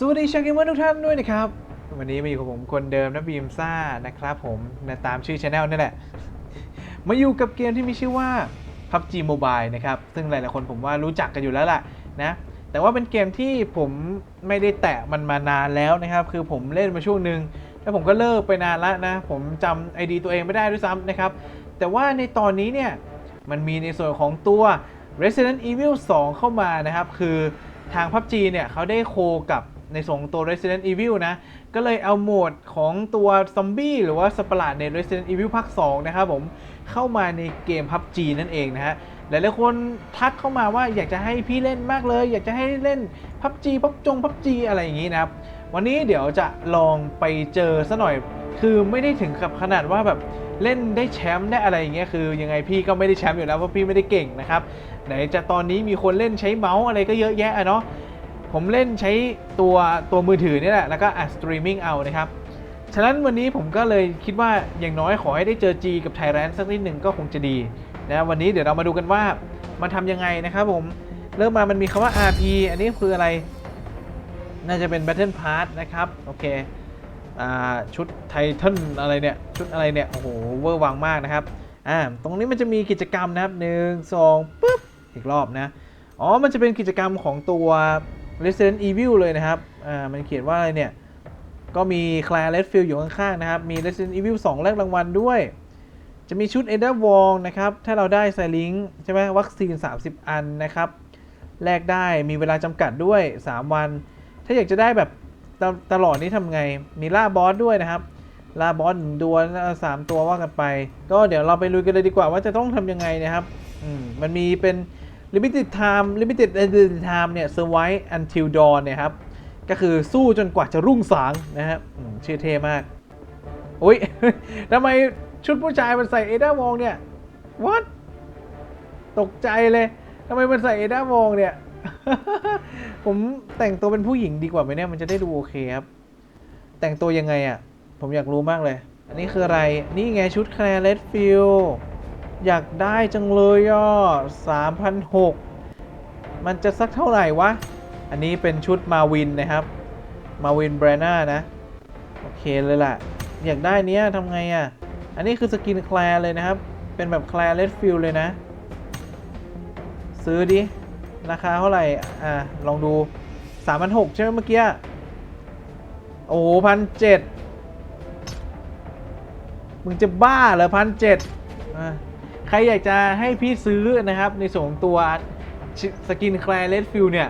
สวัสดีชาวเกมเมอร์ทุกท่านด้วยนะครับ วันนี้มาอยู่กับผมคนเดิมนะบีมซ่านะครับผมนะตามชื่อช anel นี่แหละ มาอยู่กับเกมที่มีชื่อว่า PUBG Mobile นะครับ ซึ่งหลายๆคนผมว่ารู้จักกันอยู่แล้วล่ะนะ แต่ว่าเป็นเกมที่ผมไม่ได้แตะมันมานานแล้วนะครับ คือผมเล่นมาช่วงหนึ่งแล้วผมก็เลิกไปนานแล้วนะ ผมจำ ID ตัวเองไม่ได้ด้วยซ้ำนะครับ แต่ว่าในตอนนี้เนี่ยมันมีในส่วนของตัว Resident Evil 2 เข้ามานะครับ คือทาง PUBG เนี่ยเขาได้โคกับ ในส่วนของตัว Resident Evil นะ ก็เลยเอาโหมดของตัวซอมบี้หรือว่าสปาร์ใน Resident Evil ภาค 2 นะครับผมเข้ามาในเกม PUBG นั่นเองนะฮะหลายๆคนทักเข้ามาว่าอยากจะให้พี่เล่นมากเลย อยากจะให้เล่น PUBG พับจง PUBG อะไรอย่างนี้นะครับ วันนี้เดี๋ยวจะลองไปเจอซะหน่อย คือไม่ได้ถึงกับขนาดว่าแบบเล่นได้แชมป์ได้อะไรอย่างเงี้ยคือยังไงพี่ก็ไม่ได้แชมป์อยู่แล้วเพราะพี่ไม่ได้เก่งนะครับไหนจะตอนนี้มีคนเล่นใช้เมาส์อะไรก็เยอะแยะอะเนาะ ผมเล่นใช้ตัวตัวมือถือนี่แหละ แล้วก็อัดสตรีมมิ่งเอานะครับ ฉะนั้นวันนี้ผมก็เลยคิดว่าอย่างน้อยขอให้ได้เจอ G กับ t ท r a n สักนิดหนึ่งก็คงจะดีนะวันนี้เดี๋ยวเรามาดูกันว่ามันทำยังไงนะครับผม เริ่มมามันมีคำว่า RP อันนี้คืออะไร น่าจะเป็น Battle Pass นะครับ โอเคชุดไททันอะไรเนี่ย ชุดอะไรเนี่ย โอ้โห เวอร์วังมากนะครับอ่าตรงนี้มันจะมีกิจกรรมนะครับหนึ่งสองปุ๊บ อีกรอบนะ อ๋อ มันจะเป็นกิจกรรมของตัว Resident Evil เลยนะครับ อ่า มันเขียนว่าอะไรเนี่ย ก็มี Claire Redfield อยู่ข้างๆนะครับ มี Resident Evil 2แลกรางวัลด้วย จะมีชุด Ender Wall นะครับ ถ้าเราได้ไซลิงใช่ไหมวัคซีน 30 อันนะครับ แลกได้ มีเวลาจำกัดด้วย 3 วัน ถ้าอยากจะได้แบบตตลอดนี้ทำไง มีล่าบอสด้วยนะครับ ล่าบอสหนึ่งดวลสามตัวว่ากันไป ก็เดี๋ยวเราไปลุยกันเลยดีกว่าว่าจะต้องทำยังไงนะครับ อืม มันมีเป็น limited time limited time เนี่ย survive until dawn เนี่ยครับ ก็คือสู้จนกว่าจะรุ่งสางนะครับชื่อเท่มาก อุ้ยทำไมชุดผู้ชายมันใส่เอดาวองเนี่ย what ตกใจเลยทำไมมันใส่เอดาวองเนี่ย ผมแต่งตัวเป็นผู้หญิงดีกว่าไหมเนี่ย มันจะได้ดูโอเคครับ แต่งตัวยังไงอะ่ะ ผมอยากรู้มากเลย อันนี้คืออะไร นี่ไงชุดแคลร์เลดฟิล อยากได้จังเลยอะสามพันหกมันจะสักเท่าไหร่วะ อันนี้เป็นชุดมาวินนะครับ มาวินแบรน่านะ โอเคเลยล่ะ อยากได้เนี้ยทำไงอะ อันนี้คือสกินแคลร์เลยนะครับ เป็นแบบแคลร์เลดฟิลเลยนะ ซื้อดิ ราคาเท่าไหร่ อะ ลองดูสามพันหกใช่ไหมเมื่อกี้ โอ้พันเจ็ดมึงจะบ้าเหรอพันเจ็ดอ่า ใครอยากจะให้พี่ซื้อนะครับ ในส่วนของตัวสกินแคลร์เลดฟิลเนี่ย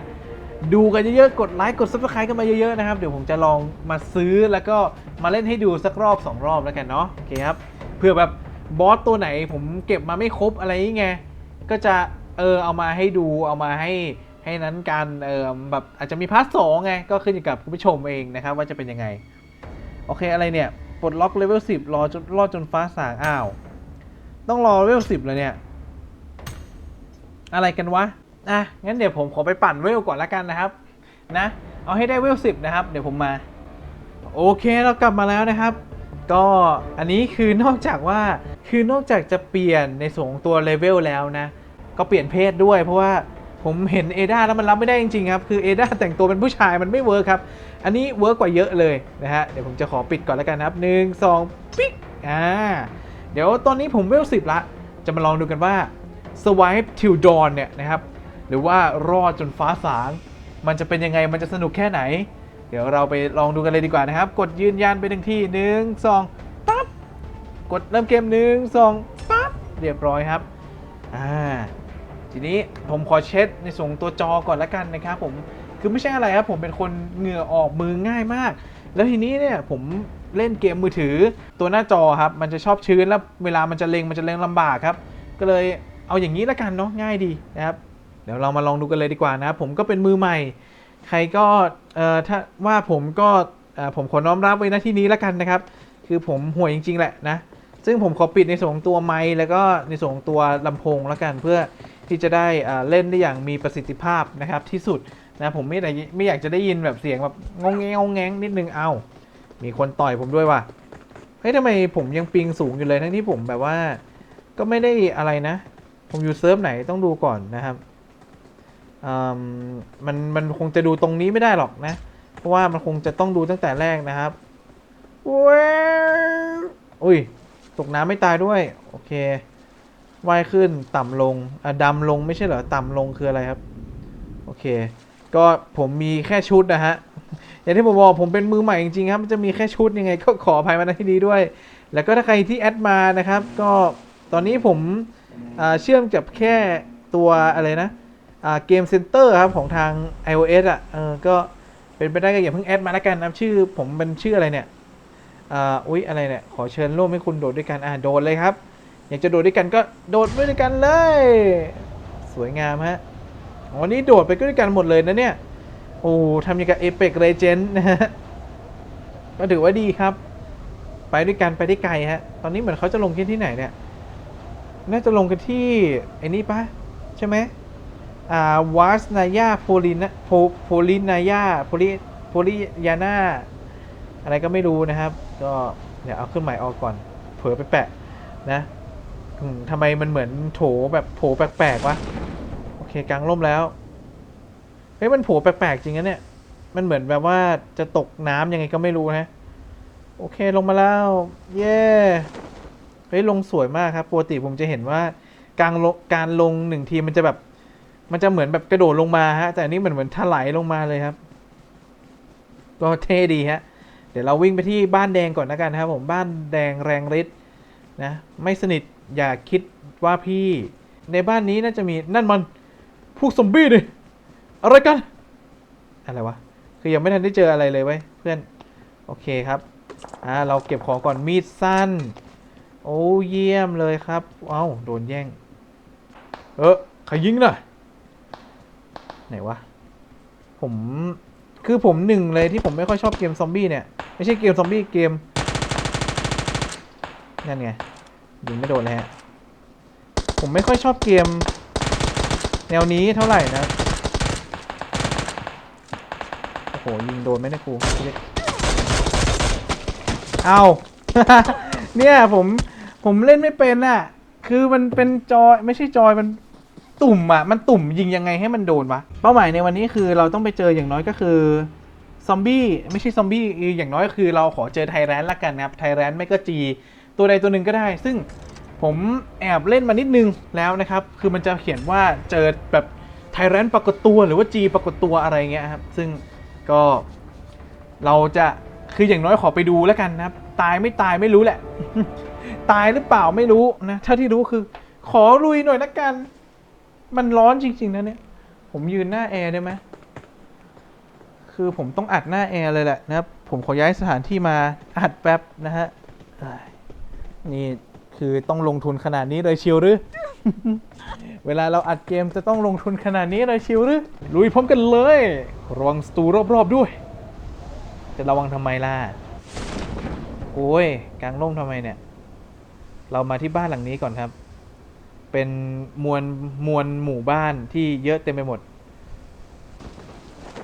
ดูกันเยอะๆ กดไลค์กด subscribe กันมาเยอะๆนะครับ เดี๋ยวผมจะลองมาซื้อแล้วก็มาเล่นให้ดูสักรอบ 2 รอบแล้วกันเนาะโอเคครับเพื่อแบบบอสตัวไหนผมเก็บมาไม่ครบอะไรย่างเงี้ยก็จะเออเอามาให้ดูเอามาให้ให้นั้นกันเออแบบอาจจะมีพาร์ทสองไง ก็ขึ้นอยู่กับคุณผู้ชมเองนะครับ ว่าจะเป็นยังไง โอเคอะไรเนี่ย ปลดล็อกเลเวล10 รอจนรอดจนฟ้าสางอ้าว ต้องรอเวล10เลยเนี่ย อะไรกันวะ อะ งั้นเดี๋ยวผมขอไปปั่นเวลก่อนละกันนะครับ นะ เอาให้ได้เวล10นะครับ เดี๋ยวผมมา โอเคเรากลับมาแล้วนะครับ ก็อันนี้คือนอกจากว่า คือนอกจากจะเปลี่ยนในส่วนของตัวเลเวลแล้วนะ ก็เปลี่ยนเพศด้วย เพราะว่าผมเห็นเอดาแล้วมันรับไม่ได้จริงๆครับ คือเอดาแต่งตัวเป็นผู้ชายมันไม่เวิร์คครับ อันนี้เวิร์กกว่าเยอะเลยนะฮะ เดี๋ยวผมจะขอปิดก่อนแล้วกันครับหนึ่งสองปิ๊กอ่า เดี๋ยวตอนนี้ผมเวลสิบละ จะมาลองดูกันว่า Swipe Till Dawn เนี่ยนะครับ หรือว่ารอดจนฟ้าสาง มันจะเป็นยังไงมันจะสนุกแค่ไหน เดี๋ยวเราไปลองดูกันเลยดีกว่านะครับ กดยืนยันไปหนึ่งที่หนึ่งสองปั๊บกดเริ่มเกมหนึ่งสองปั๊บเรียบร้อยครับอ่าทีนี้ผมขอเช็ดในส่วนของตัวจอก่อนละกันนะครับผมคือไม่ใช่อะไรครับผมเป็นคนเหงื่อออกมือง่ายมาก แล้วทีนี้เนี่ยผมเล่นเกมมือถือตัวหน้าจอครับ มันจะชอบชื้นแล้วเวลามันจะเลงมันจะเลงลำบากครับ ก็เลยเอาอย่างนี้ละกันเนาะง่ายดีนะครับเดี๋ยวเรามาลองดูกันเลยดีกว่านะครับผมก็เป็นมือใหม่ ใครก็เอ่อถ้าว่าผมก็เอ่อผมขอน้อมรับไว้หน้าที่นี้ละกันนะครับ คือผมห่วยจริง ๆ แหละนะซึ่งผมขอปิดในส่วนของตัวไมค์แล้วก็ในส่วนของตัวลำโพงละกันเพื่อที่จะได้อ่าเล่นได้อย่างมีประสิทธิภาพนะครับที่สุด นะผมไม่ได้ไม่อยากจะได้ยินแบบเสียงแบบงงแงงงแงงนิดนึงเอามีคนต่อยผมด้วยว่ะเฮ้ยทำไมผมยังปิงสูงอยู่เลยทั้งที่ผมแบบว่า ก็ไม่ได้อะไรนะ ผมอยู่เซิร์ฟไหนต้องดูก่อนนะครับอืมมันมันคงจะดูตรงนี้ไม่ได้หรอกนะ เพราะว่ามันคงจะต้องดูตั้งแต่แรกนะครับเว้อุ้ยตกน้ำไม่ตายด้วย โอเคว่ายขึ้นต่ำลงอะดำลงไม่ใช่เหรอ ต่ำลงคืออะไรครับ โอเค ก็ผมมีแค่ชุดนะฮะ อย่างที่ผมบอกผมเป็นมือใหม่จริงๆครับ มันจะมีแค่ชุดยังไง ก็ขออภัยมาณที่นี้ด้วย แล้วก็ถ้าใครที่แอดมานะครับ ก็ตอนนี้ผมเชื่อมกับแค่ตัวอะไรนะเกมเซ็นเตอร์ครับของทาง iOS อะเออก็เป็นไปได้ก็อย่าเพิ่งแอดมาแล้วกันนะชื่อผมเป็นชื่ออะไรเนี่ยอ่าอุ๊ยอะไรเนี่ย ขอเชิญร่วมให้คุณโดดด้วยกันอ่าโดดเลยครับ อยากจะโดดด้วยกันก็โดดไปด้วยกันเลย สวยงามฮะ อ๋อ นี่โดดไปด้วยกันหมดเลยนะเนี่ย โอ้ทำอย่างกับเอเปกเรเจนนะฮะ ก็ถือว่าดีครับ ไปด้วยกันไปได้ไกลฮะ ตอนนี้เหมือนเขาจะลงกันที่ไหนเนี่ย น่าจะลงกันที่ไอ้นี่ปะใช่ไหมอ่าวาสนายาโพลินะโพโพลินายาโพลิโพลิยาน่าอะไรก็ไม่รู้นะครับ ก็เดี๋ยวเอาเครื่องหมายออกก่อน เผลอไปแปะนะทำไมมันเหมือนโถแบบโผแปลกๆวะ เคกลางร่มแล้ว เฮ้ยมันโผแปลกๆจริงนะเนี่ย มันเหมือนแบบว่าจะตกน้ำยังไงก็ไม่รู้นะ โอเคลงมาแล้ว เย้เฮ้ยลงสวยมากครับปกติผมจะเห็นว่าการลงการลงหนึ่งทีมันจะแบบ มันจะเหมือนแบบกระโดดลงมาฮะ แต่อันนี้เหมือนเหมือนถลายลงมาเลยครับ ก็เท่ดีฮะ เดี๋ยวเราวิ่งไปที่บ้านแดงก่อนนะกันนะครับ ผมบ้านแดงแรงฤทธิ์นะ ไม่สนิทอย่าคิดว่าพี่ในบ้านนี้น่าจะมีนั่นมัน พวกซอมบี้ดิอะไรกัน อะไรวะ คือยังไม่ทันได้เจออะไรเลยเว้ยเพื่อน โอเคครับ อ่า เราเก็บของก่อนมีดสั้น โอ้เยี่ยมเลยครับ เอ้า โดนแย่ง เออใครยิงน่ะ ไหนวะ ผม คือผมหนึ่งเลยที่ผมไม่ค่อยชอบเกมซอมบี้เนี่ย ไม่ใช่เกมซอมบี้เกม นั่นไง ยิงไม่โดนเลยฮะ ผมไม่ค่อยชอบเกม แนวนี้เท่าไหร่นะ โอ้โห ยิงโดนไหมเนี่ได้ครูเอา เนี่ยผมผมเล่นไม่เป็นอะ คือมันเป็นจอยไม่ใช่จอยมันตุ่มอะ มันตุ่มยิงยังไงให้มันโดนวะ เป้าหมายในวันนี้คือเราต้องไปเจออย่างน้อยก็คือซอมบี้ไม่ใช่ซอมบี้อย่างน้อยก็คือเราขอเจอไทแรนละกันนะครับไทแรนไม่ก็จี ตัวใดตัวหนึ่งก็ได้ ซึ่ง ผมแอบเล่นมานิดนึงแล้วนะครับ คือมันจะเขียนว่าเจอแบบไทแรนปรากฏตัวหรือว่าจีปรากฏตัวอะไรเงี้ยครับ ซึ่งก็เราจะคืออย่างน้อยขอไปดูแล้วกันนะครับ ตายไม่ตายไม่รู้แหละ ตายหรือเปล่าไม่รู้นะถ้าที่รู้คือ ขอลุยหน่อยละกัน มันร้อนจริง ๆนะเนี่ย ผมยืนหน้าแอร์ได้ไหมคือผมต้องอัดหน้าแอร์เลยแหละนะครับ ผมขอย้ายสถานที่มาอัดแป๊บนะฮะนี่ คือต้องลงทุนขนาดนี้เลยชิวหรือ เวลาเราอัดเกมจะต้องลงทุนขนาดนี้เลยชิวหรือลุยพร้อมกันเลยระวังสตูรอบๆด้วย จะระวังทำไมล่ะโอ้ยกลางร่มทำไมเนี่ย เรามาที่บ้านหลังนี้ก่อนครับ เป็นมวลมวลหมู่บ้านที่เยอะเต็มไปหมด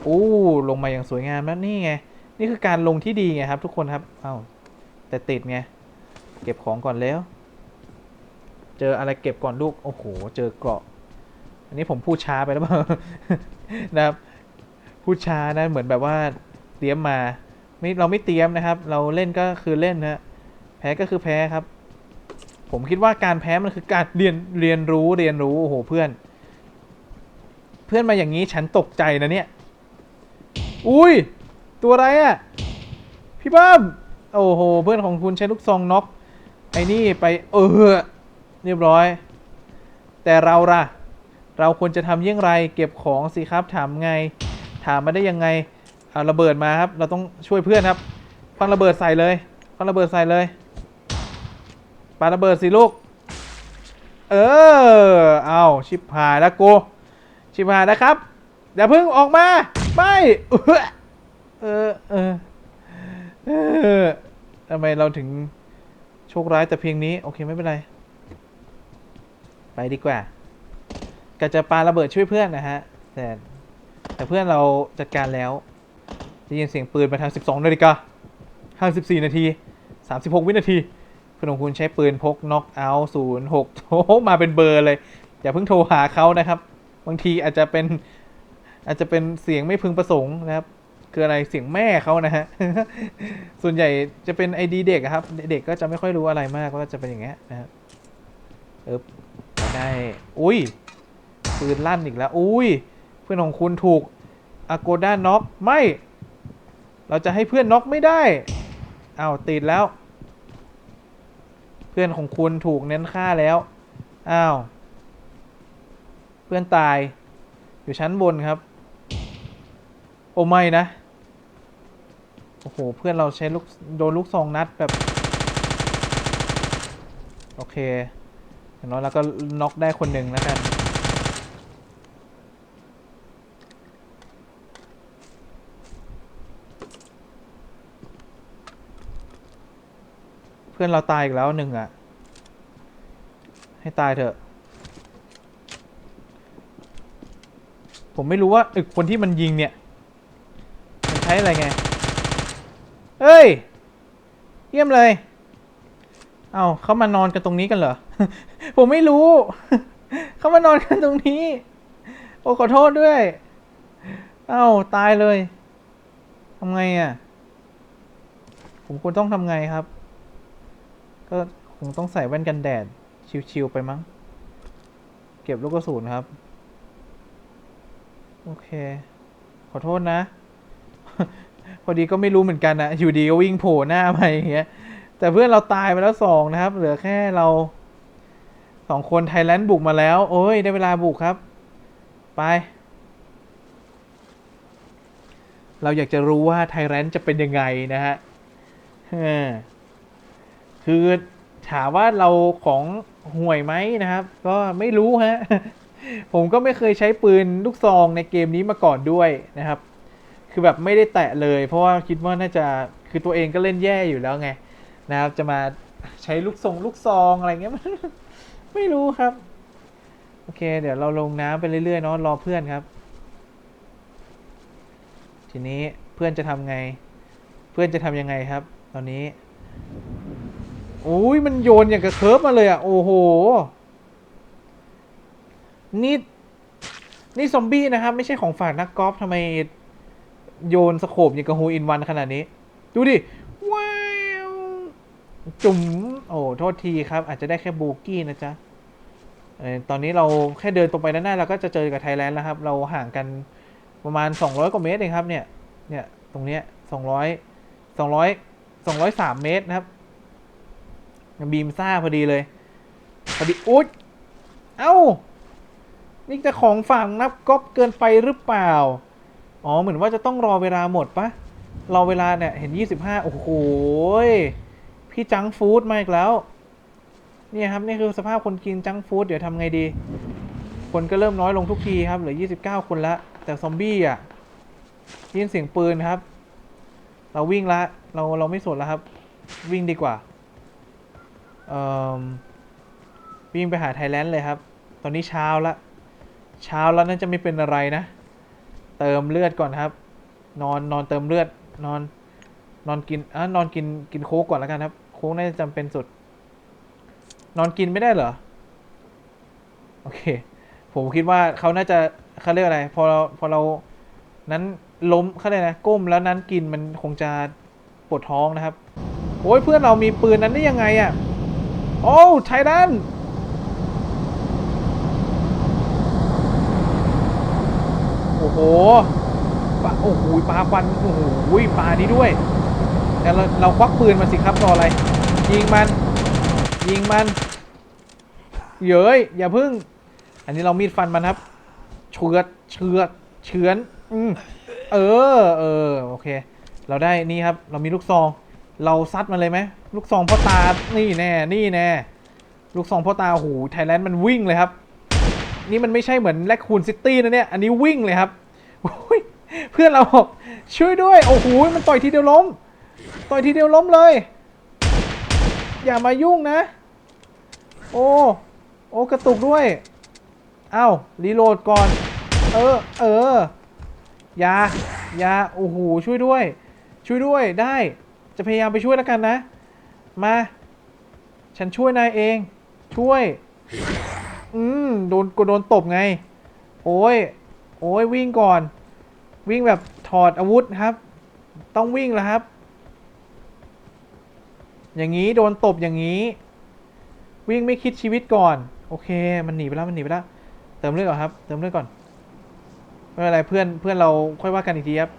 อู้ลงมาอย่างสวยงามแล้วนี่ไง นี่คือการลงที่ดีไงครับ ทุกคนครับ เอ้าแต่ติดไง เก็บของก่อนแล้ว เจออะไรเก็บก่อนลูก โอ้โห เจอเกราะ อันนี้ผมพูดช้าไปแล้วเปล่านะครับ พูดช้านะ เหมือนแบบว่าเตรียมมา ไม่เราไม่เตรียมนะครับ เราเล่นก็คือเล่นนะ แพ้ก็คือแพ้ครับ ผมคิดว่าการแพ้มันคือการเรียนเรียนรู้เรียนรู้ โอ้โห เพื่อน เพื่อนมาอย่างนี้ฉันตกใจนะเนี่ย อุ้ย ตัวอะไรอะ่ะ พี่เบิ้มโอ้โห เพื่อนของคุณใช้ลูกซองน็อกไอ้นี่ไปเออ เรียบร้อย แต่เราล่ะ เราควรจะทำเยี่ยงไร เก็บของสิครับถามไง ถามมาได้ยังไงเอาระเบิดมาครับ เราต้องช่วยเพื่อนครับฟังระเบิดใส่เลยฟังระเบิดใส่เลยปาระเบิดสิลูก เออ เอาชิบหายแล้วกูชิบหายแล้วครับอย่าเพิ่งออกมา ไม่ เออ เออ เออทำไมเราถึงโชคร้ายแต่เพียงนี้ โอเคไม่เป็นไร ไปดีกว่าก็จะปาระเบิดช่วยเพื่อนนะฮะ แต่แต่เพื่อนเราจัดการแล้วได้ยินเสียงปืนมาทาง 12 นาฬิกา54 นาที 36 วินาทีคุณของคุณใช้ปืนพกน็อกเอาท์06โอ้โหมาเป็นเบอร์เลย อย่าเพิ่งโทรหาเขานะครับ บางทีอาจจะเป็นอาจจะเป็นเสียงไม่พึงประสงค์นะครับ คืออะไรเสียงแม่เขานะฮะ ส่วนใหญ่จะเป็นไอดีเด็กครับ เด็กก็จะไม่ค่อยรู้อะไรมากก็จะเป็นอย่างเงี้ยนะฮะเอบ ได้ อุ้ยปืนลั่นอีกแล้ว อุ้ย เพื่อนของคุณถูกอโกด้าน็อกไม่ เราจะให้เพื่อนน็อกไม่ได้เอ้าติดแล้ว เพื่อนของคุณถูกเน้นฆ่าแล้วอ้าวเพื่อนตายอยู่ชั้นบนครับ โอไม่นะ โอ้โห เพื่อนเราใช้ลูกโดนลูกซองนัดแบบ โอเค อย่างน้อยเราก็น็อกได้คนหนึ่งแล้วกันเพื่อนเราตายอีกแล้วหนึ่งอะ ให้ตายเถอะ ผมไม่รู้ว่าไอ้คนที่มันยิงเนี่ย มันใช้อะไรไง เฮ้ย เยี่ยมเลย เอา้าเขามานอนกันตรงนี้กันเหรอ ผมไม่รู้ เขามานอนกันตรงนี้ โอ้ขอโทษด้วย เอ้าตายเลยทำไงอะ ผมควรต้องทำไงครับ ก็คงต้องใส่แว่นกันแดด ชิวๆไปมั้ง เก็บลูกกระสุนครับ โอเค ขอโทษนะ พอดีก็ไม่รู้เหมือนกันนะอยู่ดีก็วิ่งโผล่หน้ามาอย่างเงี้ยแต่เพื่อนเราตายไปแล้วสองนะครับ เหลือแค่เรา สองคนไทยแลนด์บุกมาแล้ว โอ้ย ได้เวลาบุกครับ ไป เราอยากจะรู้ว่าไทยแลนด์จะเป็นยังไงนะฮะคือถามว่าเราของห่วยไหมนะครับ ก็ไม่รู้ฮะ ผมก็ไม่เคยใช้ปืนลูกซองในเกมนี้มาก่อนด้วยนะครับ คือแบบไม่ได้แตะเลย เพราะว่าคิดว่าน่าจะคือตัวเองก็เล่นแย่อยู่แล้วไง นะครับ จะมาใช้ลูกทรงลูกซองอะไรเงี้ย ไม่รู้ครับ โอเค เดี๋ยวเราลงน้ำไปเรื่อยๆเนาะรอเพื่อนครับ ทีนี้เพื่อนจะทำไง เพื่อนจะทำยังไงครับ ตอนนี้โอ้ยมันโยนอย่างกับเคิร์ฟมาเลยอะ โอ้โห นี่ นี่ซอมบี้นะครับ ไม่ใช่ของฝากนักกอล์ฟทำไมโยนสโคบอย่างกับโฮอินวันขนาดนี้ ดูดิว้า จุ๋มโอ้โทษทีครับ อาจจะได้แค่โบกี้นะจ๊ะเออตอนนี้เราแค่เดินตรงไปด้านหน้าเราก็จะเจอกับไทยแลนด์แล้วครับ เราห่างกันประมาณ 200 กว่าเมตรเองครับ เนี่ย เนี่ย ตรงเนี้ย200 200 203 เมตรนะครับ บีมซ่าพอดีเลย พอดีอุ๊ยเอ้า นี่จะของฝั่งนับก๊อปเกินไปหรือเปล่า อ๋อ เหมือนว่าจะต้องรอเวลาหมดปะรอเวลาเนี่ย เห็น 25 โอ้โห พี่จังฟู้ดมาอีกแล้ว เนี่ยครับ นี่คือสภาพคนกินจังฟู้ดเดี๋ยวทำไงดี คนก็เริ่มน้อยลงทุกทีครับ เหลือ 29 คนละ แต่ซอมบี้อะยินเสียงปืนครับ เราวิ่งละ เราเราไม่สนแล้วครับ วิ่งดีกว่าเอ่อวิ่งไปหาไทยแลนด์เลยครับ ตอนนี้เช้าละเช้าแล้วน่าจะไม่เป็นอะไรนะ เติมเลือดก่อนครับ นอนนอนเติมเลือดนอนนอนกินอะนอนกินกินโค้กก่อนแล้วกันครับ ค้กน่าจะจำเป็นสุด นอนกินไม่ได้เหรอ โอเค ผมคิดว่าเขาน่าจะเขาเรียกอะไร พอเราพอเรานั้นล้มเขาเรียกนะก้มแล้วนั้นกินมันคงจะปวดท้องนะครับ โอ้ยเพื่อนเรามีปืนนั้นได้ยังไงอะ่ะ โอ้ไทยดันโอ้โหปลาโอ้โหปลาควันโอ้โหปลานี้ด้วย แต่เราเราควักปืนมาสิครับรออะไร ยิงมัน ยิงมันเย้ยอย่าพึ่ง อันนี้เรามีดฟันมันครับเฉือดเฉือดเฉือนอืมเออเออโอเค เราได้นี่ครับ เรามีลูกซอง เราซัดมันเลยไหมลูกซองพ่อตานี่แน่นี่แน่ลูกซองพ่อตาโอ้โหไทยแลนด์มันวิ่งเลยครับ นี่มันไม่ใช่เหมือนแลคคูนซิตี้นะเนี่ย อันนี้วิ่งเลยครับเพื่อนเราช่วยด้วย โอ้โห มันต่อยทีเดียวล้ม ต่อยทีเดียวล้มเลย อย่ามายุ่งนะ โอ้ โอ้กระตุกด้วยอ้าวรีโหลดก่อน เออ เออ ยา ยา โอ้โห ช่วยด้วย ช่วยด้วย ได้ จะพยายามไปช่วยแล้วกันนะ มา ฉันช่วยนายเอง ช่วย อืม โดนกูโดนตบไง โอ้ย โอ้ยวิ่งก่อน วิ่งแบบถอดอาวุธครับ ต้องวิ่งแล้วครับ อย่างนี้โดนตบอย่างนี้ วิ่งไม่คิดชีวิตก่อน โอเค มันหนีไปแล้วมันหนีไปแล้วเติมเลือดก่อนครับ เติมเลือดก่อนไม่เป็นไรเพื่อนเพื่อนเราค่อยว่ากันอีกทีครับ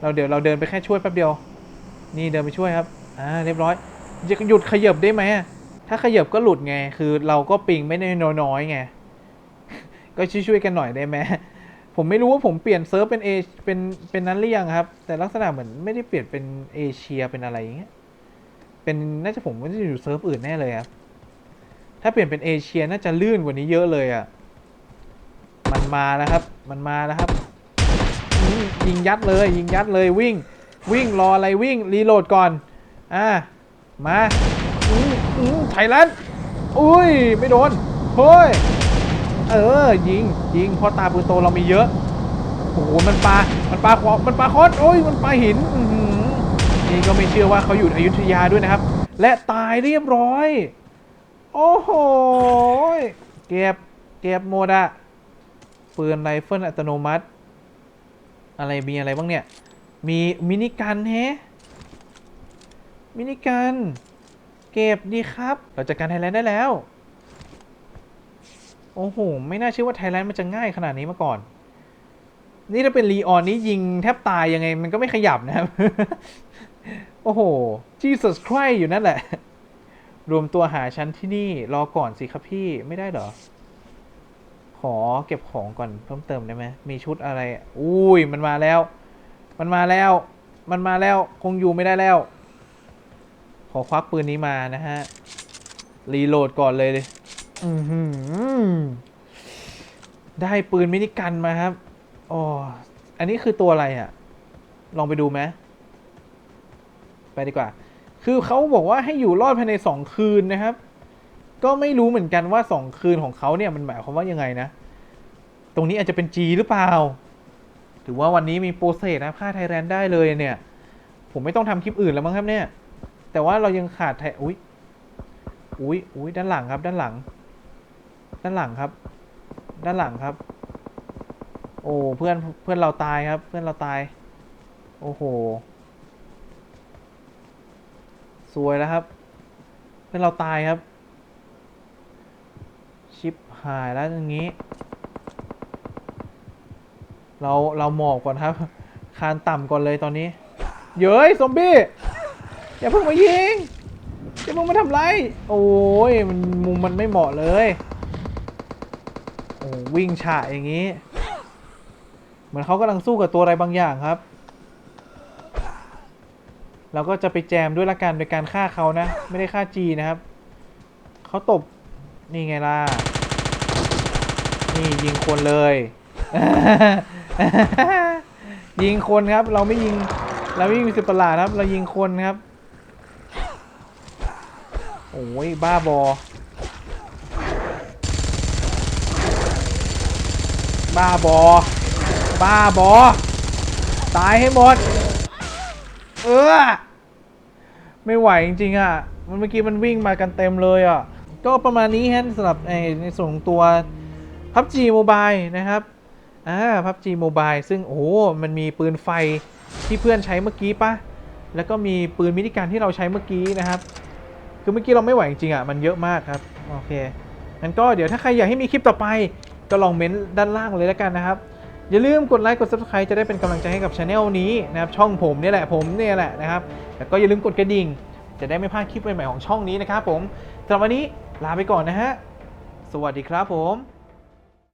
เราเดี๋ยวเราเดินไปแค่ช่วยแป๊บเดียว นี่เดินไปช่วยครับอ่าเรียบร้อยจะหยุดขยับได้ไหมถ้าขยับก็หลุดไง คือเราก็ปิงไม่ได้น้อยๆไงก็ช่วยๆกันหน่อยได้ไหมผมไม่รู้ว่าผมเปลี่ยนเซิร์ฟเป็นเอเป็นเป็นนั้นหรือยังครับ แต่ลักษณะเหมือนไม่ได้เปลี่ยนเป็นเอเชียเป็นอะไรอย่างเงี้ย เป็นน่าจะผมไม่ได้อยู่เซิร์ฟอื่นแน่เลยครับถ้าเปลี่ยนเป็นเอเชียน่าจะลื่นกว่านี้เยอะเลยอะ่ะมันมาแล้วครับ มันมาแล้วครับยิงยัดเลยยิงยัดเลยวิ่ง วิ่งรออะไรวิ่งรีโหลดก่อนอ่ามาอืมอืมไทยแลนด์อุ้ยไม่โดนเฮ้ยเออยิงยิงเพราะตาปืนโตเรามีเยอะโอ้โหมันปลามันปลาควมันปลาคอสโอ้ยมันปลาหินอื นี่ก็ไม่เชื่อว่าเขาอยู่อยุธยาด้วยนะครับ และตายเรียบร้อย โอ้โห เก็บ เก็บหมดอะปืนไรเฟิลอัตโนมัติ อะไรมีอะไรบ้างเนี่ย มีมินิกันแฮมินิกัน เก็บดีครับ เราจัดการไทยแลนด์ได้แล้ว โอ้โห ไม่น่าเชื่อว่าไทยแลนด์มันจะง่ายขนาดนี้มาก่อนนี่ถ้าเป็นลีออนนี่ยิงแทบตายยังไง มันก็ไม่ขยับนะครับ อ้โห Jesus Christ อยู่นั่นแหละ รวมตัวหาฉันที่นี่ รอก่อนสิครับพี่ ไม่ได้เหรอ ขอเก็บของก่อนเพิ่มเติมได้ไหม มีชุดอะไร อุ้ย มันมาแล้ว มันมาแล้ว มันมาแล้ว คงอยู่ไม่ได้แล้ว ขอควักปืนนี้มานะฮะ รีโหลดก่อนเลยเลยอือหือได้ปืนมินิกันมาครับ อ๋อ อันนี้คือตัวอะไรอะ่ะ ลองไปดูไหม ไปดีกว่า คือเขาบอกว่าให้อยู่รอดภายในสองคืนนะครับ ก็ไม่รู้เหมือนกันว่าสองคืนของเขาเนี่ยมันหมายความว่ายังไงนะ ตรงนี้อาจจะเป็น G หรือเปล่า ถือว่าวันนี้มีโปรเซสนะค่าไทยแลนด์ได้เลยเนี่ย ผมไม่ต้องทำคลิปอื่นแล้วมั้งครับเนี่ย แต่ว่าเรายังขาดไทยอุ้ยอุ้ยอุ้ยด้านหลังครับ ด้านหลัง ด้านหลังครับ ด้านหลังครับ โอ้เพื่อนเพื่อนเราตายครับ เพื่อนเราตาย โอ้โห สวยแล้วครับเพื่อนเราตายครับ ชิปหายแล้วอย่างนี้ เราเราหมอบก่อนครับ คานต่ำก่อนเลยตอนนี้ เย้ยซอมบี้ อย่าเพิ่งมายิง อย่าเพิ่งมาทำไร โอ้ยมันมุมมันไม่เหมาะเลยโอ้วิ่งฉะอย่างนี้ เหมือนเขากำลังสู้กับตัวอะไรบางอย่างครับ เราก็จะไปแจมด้วยละกันโดยการฆ่าเขานะ ไม่ได้ฆ่าจีนะครับเขาตบนี่ไงล่ะนี่ยิงคนเลย ยิงคนครับ เราไม่ยิงเราไม่ยิงสิบประหลาดครับ เรายิงคนครับโอ้ยบ้าบอ บ้าบอ บ้าบอ ตายให้หมด เออไม่ไหวจริงๆอะ มันเมื่อกี้มันวิ่งมากันเต็มเลยอะ ก็ประมาณนี้ฮะสำหรับในส่วนของตัว PUBG Mobile นะครับ อ่า PUBG Mobile ซึ่งโอ้มันมีปืนไฟที่เพื่อนใช้เมื่อกี้ปะแล้วก็มีปืนมินิกันที่เราใช้เมื่อกี้นะครับ คือเมื่อกี้เราไม่ไหวจริงๆอะ มันเยอะมากครับ โอเคงั้นก็เดี๋ยวถ้าใครอยากให้มีคลิปต่อไป ก็ลองเม้นต์ด้านล่างเลยแล้วกันนะครับ อย่าลืมกดไลค์กด subscribe จะได้เป็นกำลังใจให้กับช anel นี้นะครับช่องผมนี่แหละผมเนี่ยแหละนะครับแล้วก็อย่าลืมกดกระดิ่ง จะได้ไม่พลาดคลิปใหม่ๆของช่องนี้นะครับผมสำหรับวันนี้ลาไปก่อนนะฮะสวัสดีครับผม